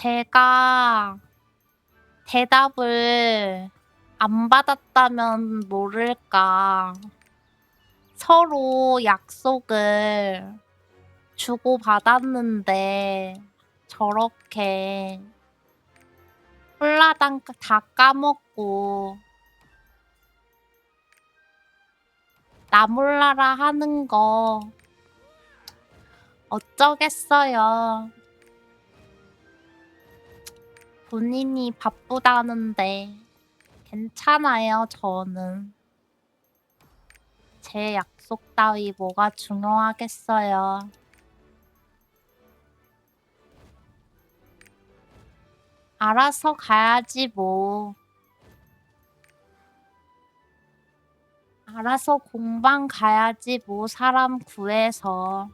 제가 대답을 안 받았다면 모를까. 서로 약속을 주고받았는데 저렇게 홀라당 다 까먹고 나 몰라라 하는 거 어쩌겠어요. 본인이 바쁘다는데 괜찮아요, 저는. 제 약속 따위 뭐가 중요하겠어요. 알아서 가야지 뭐. 알아서 공방 가야지 뭐 사람 구해서.